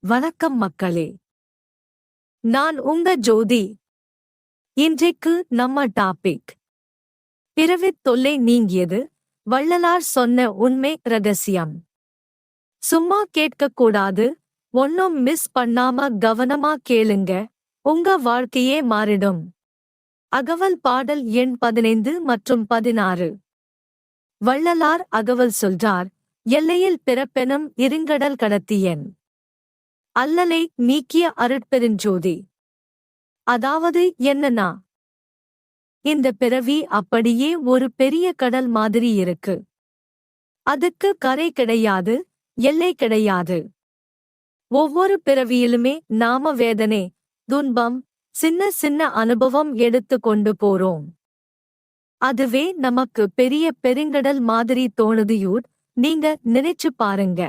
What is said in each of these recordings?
வணக்கம் மக்களே. நான் உங்க ஜோதி. இன்றைக்கு நம்ம டாபிக் பிறவித் தொல்லை நீங்கியது வள்ளலார் சொன்ன உண்மை ரகசியம். சும்மா கேட்கக்கூடாது ஒன்னும் மிஸ் பண்ணாம கவனமா கேளுங்க உங்க வாழ்க்கையே மாறிடும். அகவல் பாடல் எண் பதினைந்து மற்றும் பதினாறு. வள்ளலார் அகவல் சொல்றார் எல்லையில் பிறப்பெனும் இருங்கடல் கடத்தியன் அல்லலை நீக்கிய அருட்பெருஞ்சோதி அதாவது என்னன்னா? இந்த பிறவி அப்படியே ஒரு பெரிய கடல் மாதிரி இருக்கு. அதுக்கு கரை கிடையாது எல்லை கிடையாது. ஒவ்வொரு பிறவியிலுமே நாம வேதனை துன்பம் சின்ன சின்ன அனுபவம் எடுத்து கொண்டு போறோம். அதுவே நமக்கு பெரிய பெருங்கடல் மாதிரி தோணுதியூர் நீங்க நினைச்சு பாருங்க.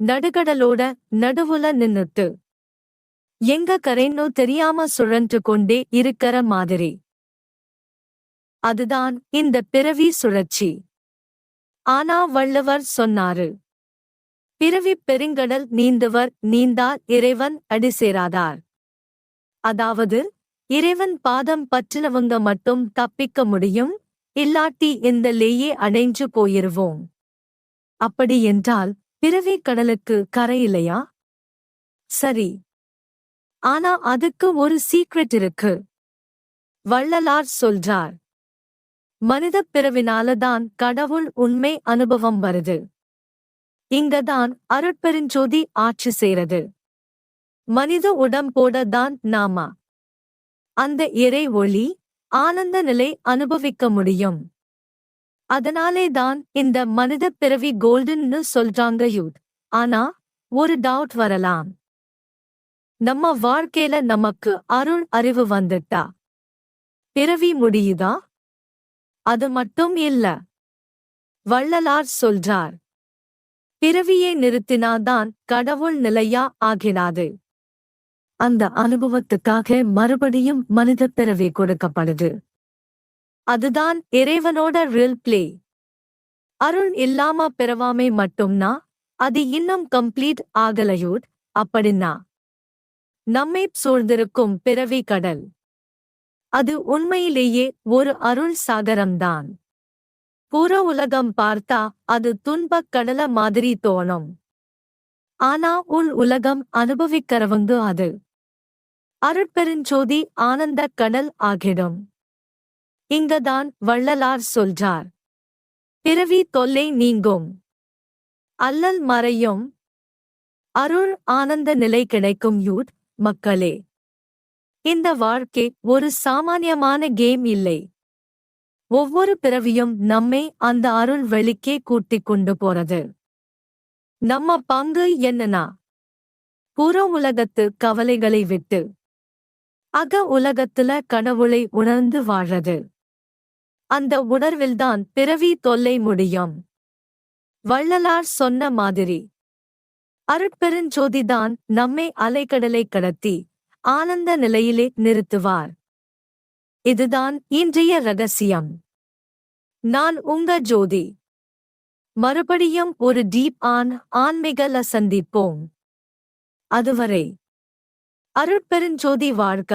நடுகடலோட நடுவுல நின்னுட்டு. எங்க கரைன்னு தெரியாம சுழன்று கொண்டே இருக்கிற மாதிரி. அதுதான் இந்த பிறவி சுழற்சி. ஆனா வள்ளுவர் சொன்னாரு பிறவி பெருங்கடல் நீந்தவர் நீந்தால் இறைவன் அடி சேராதார். அதாவது இறைவன் பாதம் பற்றினவங்க மட்டும் தப்பிக்க முடியும் இல்லாட்டி இந்த லேயே அடைஞ்சு போயிருவோம். அப்படி என்றால் பிறவி கடலுக்கு கரை இல்லையா? சரி. ஆனா அதுக்கு ஒரு சீக்ரெட் இருக்கு. வள்ளலார் சொல்றார். மனிதப் பிறவினாலதான் கடவுள் உண்மை அனுபவம் வருது. இங்கதான் அருட்பெருஞ்சோதி ஆட்சி செய்றது. மனித உடம்போட தான் நாமா. அந்த இறை ஒளி ஆனந்த நிலை அனுபவிக்க முடியும். அதனாலே தான் இந்த மனித பிறவி கோல்டன்னு சொல்றாங்க யூத். ஆனா ஒரு டவுட் வரலாம். நம்ம வாழ்க்கையில நமக்கு அருள் அறிவு வந்துட்டா? பிறவி முடியுதா? அது மட்டும் இல்ல. வள்ளலார் சொல்றார் பிறவியை நிறுத்தினாதான் கடவுள் நிலையா ஆகினாது. அந்த அனுபவத்துக்காக மறுபடியும் மனித பிறவி கொடுக்கப்படுது. அதுதான் இறைவனோட ரியல் பிளே அருள் இல்லாம பிறவாமை மட்டும்னா அது இன்னும் கம்ப்ளீட் ஆகலையூட் அப்படின்னா. நம்மை சூழ்ந்திருக்கும் பிறவி கடல். அது உண்மையிலேயே ஒரு அருள் சாகரம்தான். புற உலகம் பார்த்தா அது துன்பக் கடல மாதிரி தோணும். ஆனா உள் உலகம் அனுபவிக்கிறவங்க அது. அருட்பெருஞ்சோதி ஆனந்த கடல் ஆகிடும். இங்கதான் வள்ளலார் சொல்றார். பிறவி தொல்லை நீங்கும். அல்லல் மறையும். அருள் ஆனந்த நிலை கிடைக்கும் யூத் மக்களே. இந்த வாழ்க்கை ஒரு சாமானியமான கேம் இல்லை. ஒவ்வொரு பிறவியும் நம்மை அந்த அருள் வெளிக்கே கூட்டிக் கொண்டு போறது. நம்ம பங்கு என்னன்னா? புற உலகத்து கவலைகளை விட்டு. அக உலகத்துல கடவுளை உணர்ந்து வாழறது. அந்த உணர்வில்தான் பிறவி தொல்லை முடியும். வள்ளலார் சொன்ன மாதிரி. அருட்பெருஞ்சோதிதான் நம்மை அலைக்கடலை கடத்தி ஆனந்த நிலையிலே நிறுத்துவார். இதுதான் இன்றைய ரகசியம். நான் உங்க ஜோதி. மறுபடியும் ஒரு டீப் ஆன் ஆன்மீகல சந்திப்போம். அதுவரை. அருட்பெருஞ்சோதி வாழ்க.